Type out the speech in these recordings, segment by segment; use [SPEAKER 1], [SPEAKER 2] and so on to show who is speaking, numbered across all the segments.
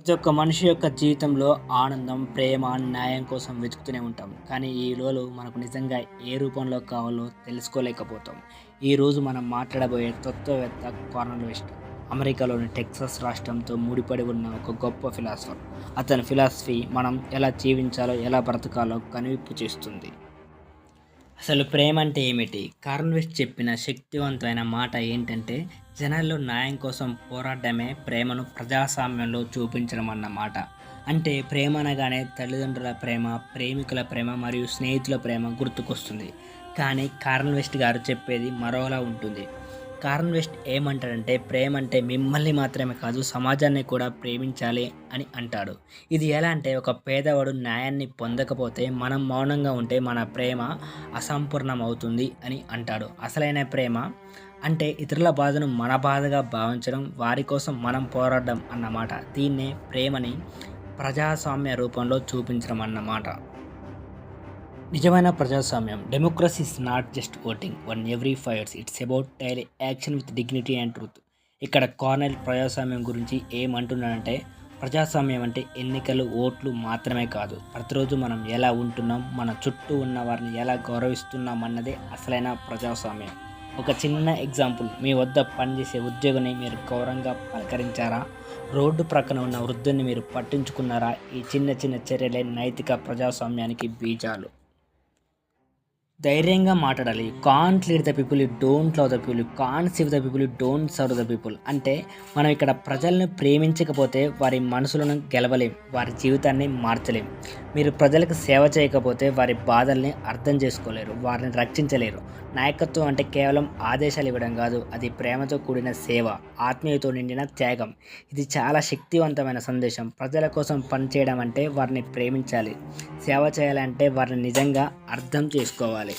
[SPEAKER 1] ప్రతి ఒక్క మనిషి యొక్క జీవితంలో ఆనందం ప్రేమ న్యాయం కోసం వెతుకుతూనే ఉంటాం. కానీ ఈ లోలు మనకు నిజంగా ఏ రూపంలో కావాలో తెలుసుకోలేకపోతాం. ఈరోజు మనం మాట్లాడబోయే తత్వవేత్త కార్నల్ వెస్ట్ అమెరికాలోని టెక్సస్ రాష్ట్రంతో ముడిపడి ఉన్న ఒక గొప్ప ఫిలాసఫర్. అతని ఫిలాసఫీ మనం ఎలా జీవించాలో ఎలా బ్రతకాలో కనువిప్పు చేస్తుంది. అసలు ప్రేమ అంటే ఏమిటి? కార్న్వెస్ట్ చెప్పిన శక్తివంతమైన మాట ఏంటంటే జనాల్లో న్యాయం కోసం పోరాడమే ప్రేమను ప్రజాస్వామ్యంలో చూపించడం అన్నమాట. అంటే ప్రేమ అనగానే తల్లిదండ్రుల ప్రేమ ప్రేమికుల ప్రేమ మరియు స్నేహితుల ప్రేమ గుర్తుకొస్తుంది. కానీ కార్న్వెస్ట్ గారు చెప్పేది మరోలా ఉంటుంది. కార్న్ వెస్ట్ ఏమంటాడంటే ప్రేమ అంటే మిమ్మల్ని మాత్రమే కాదు సమాజాన్ని కూడా ప్రేమించాలి అని అంటాడు. ఇది ఎలా అంటే ఒక పేదవాడు న్యాయాన్ని పొందకపోతే మనం మౌనంగా ఉంటే మన ప్రేమ అసంపూర్ణం అవుతుంది అని అంటాడు. అసలైన ప్రేమ అంటే ఇతరుల బాధను మన బాధగా భావించడం వారి కోసం మనం పోరాడడం అన్నమాట. దీన్నే ప్రేమని ప్రజాస్వామ్య రూపంలో చూపించడం అన్నమాట. నిజమైన ప్రజాస్వామ్యం. Democracy is not just voting one every fires it's about daily action with dignity and truth ఇక్కడ కార్నెల్ ప్రజాస్వామ్యం గురించి ఏమంటున్నాడంటే ప్రజాస్వామ్యం అంటే ఎన్నికలు ఓట్లు మాత్రమే కాదు. ప్రతిరోజు మనం ఎలా ఉంటున్నాం మన చుట్టూ ఉన్న వారిని ఎలా గౌరవిస్తున్నాం అన్నదే అసలైన ప్రజాస్వామ్యం. ఒక చిన్న ఎగ్జాంపుల్ మీ వద్ద పనిచేసే ఉద్యోగిని మీరు గౌరవంగా పలకరించారా? రోడ్డు ప్రక్కన ఉన్న వృద్ధుని మీరు పట్టించుకున్నారా? ఈ చిన్న చిన్న చర్యలే నైతిక ప్రజాస్వామ్యానికి బీజాలు. ధైర్యంగా మాట్లాడాలి. Can't lead the people you don't love the people you can't save the people you don't serve the people అంటే మనం ఇక్కడ ప్రజలను ప్రేమించకపోతే వారి మనసులను గెలవలేం వారి జీవితాన్ని మార్చలేం. మీరు ప్రజలకు సేవ చేయకపోతే వారి బాధల్ని అర్థం చేసుకోలేరు వారిని రక్షించలేరు. నాయకత్వం అంటే కేవలం ఆదేశాలు ఇవ్వడం కాదు అది ప్రేమతో కూడిన సేవ ఆత్మీయతో నిండిన త్యాగం. ఇది చాలా శక్తివంతమైన సందేశం. ప్రజల కోసం పనిచేయడం అంటే వారిని ప్రేమించాలి. సేవ చేయాలంటే వారిని నిజంగా అర్థం చేసుకోవాలి.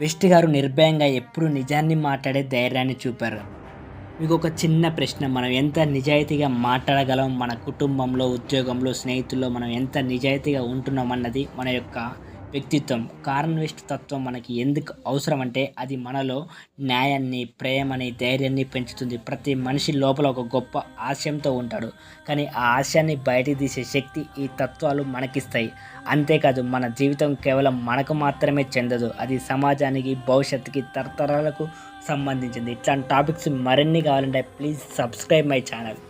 [SPEAKER 1] వెస్ట్ గారు నిర్భయంగా ఎప్పుడు నిజాన్ని మాట్లాడే ధైర్యాన్ని చూపారు. మీకు ఒక చిన్న ప్రశ్న. మనం ఎంత నిజాయితీగా మాట్లాడగలం? మన కుటుంబంలో ఉద్యోగంలో స్నేహితుల్లో మనం ఎంత నిజాయితీగా ఉంటున్నాం అన్నది మన యొక్క వ్యక్తిత్వం కారణ్ తత్వం మనకి ఎందుకు అవసరం అంటే అది మనలో న్యాయాన్ని ప్రేమని ధైర్యాన్ని పెంచుతుంది. ప్రతి మనిషి లోపల ఒక గొప్ప ఆశయంతో ఉంటాడు. కానీ ఆ ఆశయాన్ని బయటికి తీసే శక్తి ఈ తత్వాలు మనకిస్తాయి. అంతేకాదు మన జీవితం కేవలం మనకు మాత్రమే చెందదు. అది సమాజానికి భవిష్యత్తుకి తరతరాలకు సంబంధించింది. ఇట్లాంటి టాపిక్స్ మరిన్ని కావాలంటే ప్లీజ్ సబ్స్క్రైబ్ మై ఛానల్.